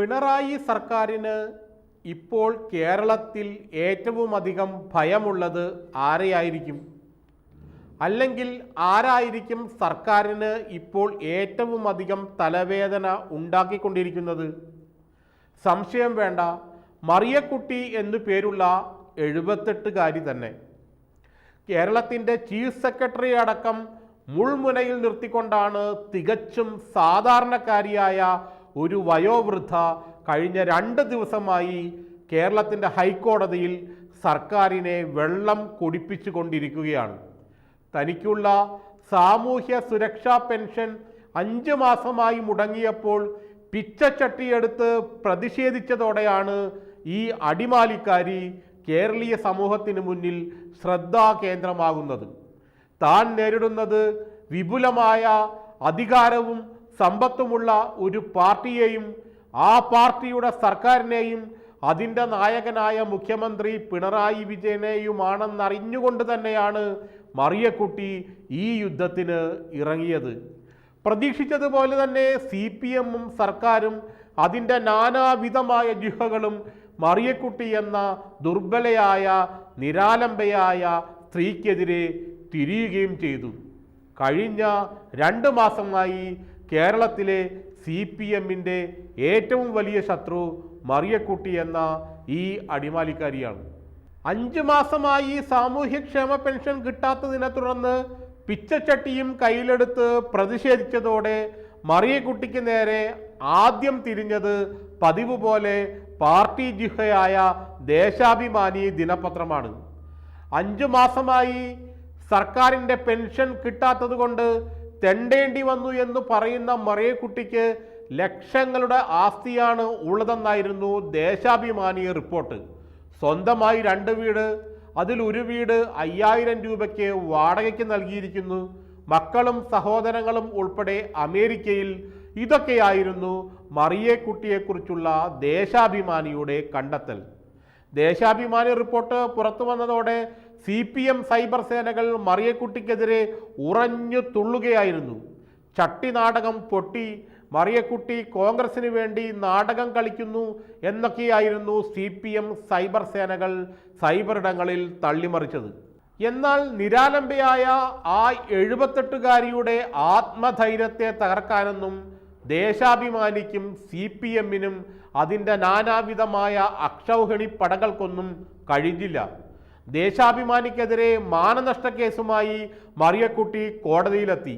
പിണറായി സർക്കാരിന് ഇപ്പോൾ കേരളത്തിൽ ഏറ്റവും അധികം ഭയമുള്ളത് ആരെയായിരിക്കും? അല്ലെങ്കിൽ ആരായിരിക്കും സർക്കാരിന് ഇപ്പോൾ ഏറ്റവും അധികം തലവേദന ഉണ്ടാക്കിക്കൊണ്ടിരിക്കുന്നത്? സംശയം വേണ്ട. മറിയക്കുട്ടി എന്നു പേരുള്ള എഴുപത്തെട്ടുകാരി തന്നെ. കേരളത്തിന്റെ ചീഫ് സെക്രട്ടറി അടക്കം മുൾമുനയിൽ നിർത്തിക്കൊണ്ടാണ് തികച്ചും സാധാരണക്കാരിയായ ഒരു വയോവൃദ്ധ കഴിഞ്ഞ രണ്ട് ദിവസമായി കേരളത്തിന്റെ ഹൈക്കോടതിയിൽ സർക്കാരിനെ വെള്ളം കുടിപ്പിച്ചു കൊണ്ടിരിക്കുകയാണ്. തനിക്കുള്ള സാമൂഹ്യ സുരക്ഷാ പെൻഷൻ അഞ്ച് മാസമായി മുടങ്ങിയപ്പോൾ പിച്ചച്ചട്ടിയെടുത്ത് പ്രതിഷേധിച്ചതോടെയാണ് ഈ അടിമാലിക്കാരി കേരളീയ സമൂഹത്തിന് മുന്നിൽ ശ്രദ്ധാകേന്ദ്രമാകുന്നത് താൻ നേരിടുന്നത് വിപുലമായ അധികാരവും സമ്പത്തുമുള്ള ഒരു പാർട്ടിയെയും ആ പാർട്ടിയുടെ സർക്കാരിനെയും അതിന്റെ നായകനായ മുഖ്യമന്ത്രി പിണറായി വിജയനെയുമാണെന്നറിഞ്ഞുകൊണ്ട് തന്നെയാണ് മറിയക്കുട്ടി ഈ യുദ്ധത്തിന് ഇറങ്ങിയത്. പ്രതീക്ഷിച്ചതുപോലെ തന്നെ സി പി എമ്മും സർക്കാരും അതിന്റെ നാനാവിധമായ ജിഹകളും മറിയക്കുട്ടി എന്ന ദുർബലയായ നിരാലംബയായ സ്ത്രീക്കെതിരെ തിരിയുകയും ചെയ്തു. കഴിഞ്ഞ രണ്ട് മാസമായി കേരളത്തിലെ സി പി എമ്മിന്റെ ഏറ്റവും വലിയ ശത്രു മറിയക്കുട്ടി എന്ന ഈ അടിമാലിക്കാരിയാണ്. അഞ്ച് മാസമായി സാമൂഹ്യക്ഷേമ പെൻഷൻ കിട്ടാത്തതിനെ തുടർന്ന് പിച്ചച്ചട്ടിയും കയ്യിലെടുത്ത് പ്രതിഷേധിച്ചതോടെ മറിയക്കുട്ടിക്ക് നേരെ ആദ്യം തിരിഞ്ഞത് പതിവ് പോലെ പാർട്ടി ജിഹയായ ദേശാഭിമാനി ദിനപത്രമാണ്. അഞ്ചു മാസമായി സർക്കാരിന്റെ പെൻഷൻ കിട്ടാത്തത് കൊണ്ട് തെണ്ടേണ്ടി വന്നു എന്ന് പറയുന്ന മറിയക്കുട്ടിക്ക് ലക്ഷങ്ങളുടെ ആസ്തിയാണ് ഉള്ളതെന്നായിരുന്നു ദേശാഭിമാനി റിപ്പോർട്ട്. സ്വന്തമായി രണ്ട് വീട് അതിൽ ഒരു വീട് അയ്യായിരം രൂപയ്ക്ക് വാടകയ്ക്ക് നൽകിയിരിക്കുന്നു. മക്കളും സഹോദരങ്ങളും ഉൾപ്പെടെ അമേരിക്കയിൽ ഇതൊക്കെയായിരുന്നു മറിയക്കുട്ടിയെക്കുറിച്ചുള്ള ദേശാഭിമാനിയുടെ കണ്ടെത്തൽ. ദേശാഭിമാനി റിപ്പോർട്ട് പുറത്തു വന്നതോടെ സി പി എം സൈബർ സേനകൾ മറിയക്കുട്ടിക്കെതിരെ ഉറഞ്ഞു തുള്ളുകയായിരുന്നു. ചട്ടി നാടകം പൊട്ടി മറിയക്കുട്ടി കോൺഗ്രസിന് വേണ്ടി നാടകം കളിക്കുന്നു എന്നൊക്കെയായിരുന്നു സി പി എം സൈബർ സേനകൾ സൈബറിടങ്ങളിൽ തള്ളിമറിച്ചത്. എന്നാൽ നിരാലംബയായ ആ എഴുപത്തെട്ടുകാരിയുടെ ആത്മധൈര്യത്തെ തകർക്കാനൊന്നും ദേശാഭിമാനിക്കും സി പി എമ്മിനും അതിന്റെ നാനാവിധമായ അക്ഷൗഹിണി പടകൾക്കൊന്നും കഴിഞ്ഞില്ല. ദേശാഭിമാനിക്കെതിരെ മാനനഷ്ടക്കേസുമായി മറിയക്കുട്ടി കോടതിയിലെത്തി.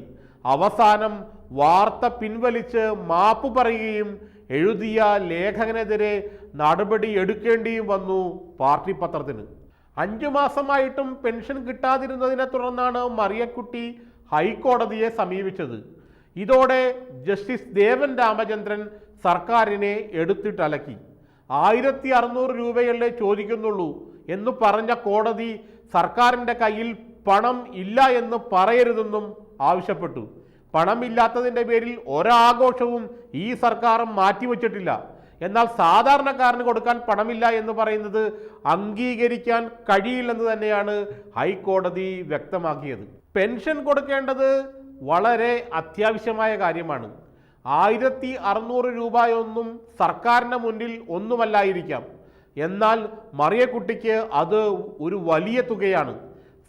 അവസാനം വാർത്ത പിൻവലിച്ച് മാപ്പ് പറയുകയും എഴുതിയ ലേഖകനെതിരെ നടപടി എടുക്കേണ്ടിയും വന്നു പാർട്ടി പത്രത്തിന്. അഞ്ചു മാസമായിട്ടും പെൻഷൻ കിട്ടാതിരുന്നതിനെ തുടർന്നാണ് മറിയക്കുട്ടി ഹൈക്കോടതിയെ സമീപിച്ചത്. ഇതോടെ ജസ്റ്റിസ് ദേവൻ രാമചന്ദ്രൻ സർക്കാരിനെ എടുത്തിട്ടലക്കി. ആയിരത്തി അറുന്നൂറ് രൂപയല്ലേ ചോദിക്കുന്നുള്ളൂ എന്ന് പറഞ്ഞ കോടതി സർക്കാരിന്റെ കയ്യിൽ പണം ഇല്ല എന്ന് പറയരുതെന്നും ആവശ്യപ്പെട്ടു. പണമില്ലാത്തതിന്റെ പേരിൽ ഒരാഘോഷവും ഈ സർക്കാർ മാറ്റിവെച്ചിട്ടില്ല. എന്നാൽ സാധാരണക്കാരന് കൊടുക്കാൻ പണമില്ല എന്ന് പറയുന്നത് അംഗീകരിക്കാൻ കഴിയില്ലെന്ന് തന്നെയാണ് ഹൈക്കോടതി വ്യക്തമാക്കിയത്. പെൻഷൻ കൊടുക്കേണ്ടത് വളരെ അത്യാവശ്യമായ കാര്യമാണ്. ആയിരത്തി അറുന്നൂറ് രൂപയൊന്നും സർക്കാരിന്റെ മുന്നിൽ ഒന്നുമല്ലായിരിക്കാം. എന്നാൽ മറിയക്കുട്ടിക്ക് അത് ഒരു വലിയ തുകയാണ്.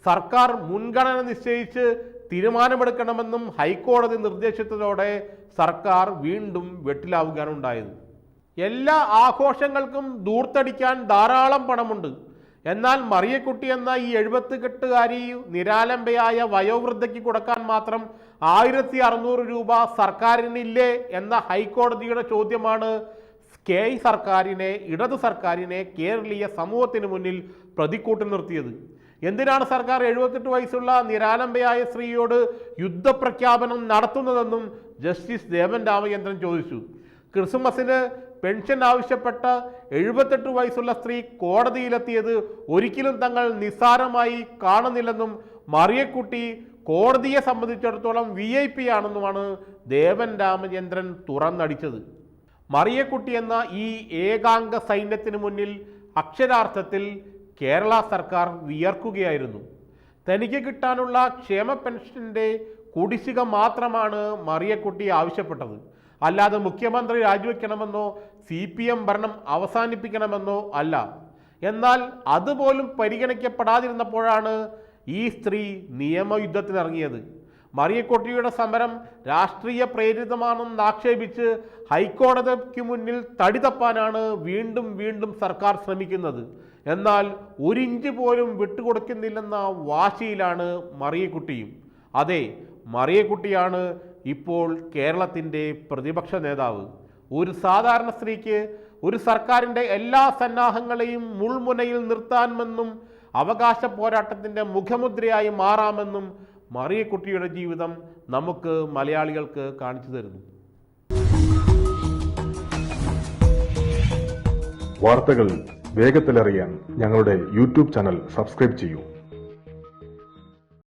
സർക്കാർ മുൻഗണന നിശ്ചയിച്ച് തീരുമാനമെടുക്കണമെന്നും ഹൈക്കോടതി നിർദ്ദേശിച്ചതോടെ സർക്കാർ വീണ്ടും വെട്ടിലാവുകയാണ് ഉണ്ടായത്. എല്ലാ ആഘോഷങ്ങൾക്കും ദൂർത്തടിക്കാൻ ധാരാളം പണമുണ്ട്. എന്നാൽ മറിയക്കുട്ടി എന്ന ഈ എഴുപത്തിക്കെട്ടുകാരി നിരാലംബയായ വയോവൃദ്ധയ്ക്ക് കൊടുക്കാൻ മാത്രം ആയിരത്തി അറുന്നൂറ് രൂപ സർക്കാരിനില്ലേ എന്ന ഹൈക്കോടതിയുടെ ചോദ്യമാണ് കെ സർക്കാരിനെ ഇടതു സർക്കാരിനെ കേരളീയ സമൂഹത്തിന് മുന്നിൽ പ്രതിക്കൂട്ടി നിർത്തിയത്. എന്തിനാണ് സർക്കാർ എഴുപത്തെട്ട് വയസ്സുള്ള നിരാലംബയായ സ്ത്രീയോട് യുദ്ധപ്രഖ്യാപനം നടത്തുന്നതെന്നും ജസ്റ്റിസ് ദേവൻ രാമചന്ദ്രൻ ചോദിച്ചു. ക്രിസ്മസിന് പെൻഷൻ ആവശ്യപ്പെട്ട എഴുപത്തെട്ട് വയസ്സുള്ള സ്ത്രീ കോടതിയിലെത്തിയത് ഒരിക്കലും തങ്ങൾ നിസ്സാരമായി കാണുന്നില്ലെന്നും മറിയക്കുട്ടി കോടതിയെ സംബന്ധിച്ചിടത്തോളം വി ഐ പി ആണെന്നുമാണ് ദേവൻ രാമചന്ദ്രൻ തുറന്നടിച്ചത്. മറിയക്കുട്ടി എന്ന ഈ ഏകാംഗ സൈന്യത്തിന് മുന്നിൽ അക്ഷരാർത്ഥത്തിൽ കേരള സർക്കാർ വിയർക്കുകയായിരുന്നു. തനിക്ക് കിട്ടാനുള്ള ക്ഷേമ പെൻഷന്റെ കുടിശ്ശിക മാത്രമാണ് മറിയക്കുട്ടി ആവശ്യപ്പെട്ടത്. അല്ലാതെ മുഖ്യമന്ത്രി രാജിവെക്കണമെന്നോ സി പി എം ഭരണം അവസാനിപ്പിക്കണമെന്നോ അല്ല. എന്നാൽ അതുപോലും പരിഗണിക്കപ്പെടാതിരുന്നപ്പോഴാണ് ഈ സ്ത്രീ നിയമയുദ്ധത്തിനിറങ്ങിയത്. മറിയക്കൊട്ടിയുടെ സമരം രാഷ്ട്രീയ പ്രേരിതമാണെന്ന് ആക്ഷേപിച്ച് ഹൈക്കോടതിക്ക് മുന്നിൽ തടി തപ്പാനാണ് വീണ്ടും വീണ്ടും സർക്കാർ ശ്രമിക്കുന്നത്. എന്നാൽ ഒരിഞ്ച് പോലും വിട്ടുകൊടുക്കുന്നില്ലെന്ന വാശിയിലാണ് മറിയക്കുട്ടിയും. അതെ മറിയക്കുട്ടിയാണ് ഇപ്പോൾ കേരളത്തിന്റെ പ്രതിപക്ഷ നേതാവ് ഒരു സാധാരണ സ്ത്രീക്ക് ഒരു സർക്കാരിന്റെ എല്ലാ സന്നാഹങ്ങളെയും മുൾമുനയിൽ നിർത്താമെന്നും അവകാശ പോരാട്ടത്തിന്റെ മുഖമുദ്രയായി മാറാമെന്നും മറിയക്കുട്ടിയുടെ ജീവിതം നമുക്ക് മലയാളികൾക്ക് കാണിച്ചു തരുന്നു. വാർത്തകൾ വേഗത്തിലറിയാൻ ഞങ്ങളുടെ യൂട്യൂബ് ചാനൽ സബ്സ്ക്രൈബ് ചെയ്യൂ.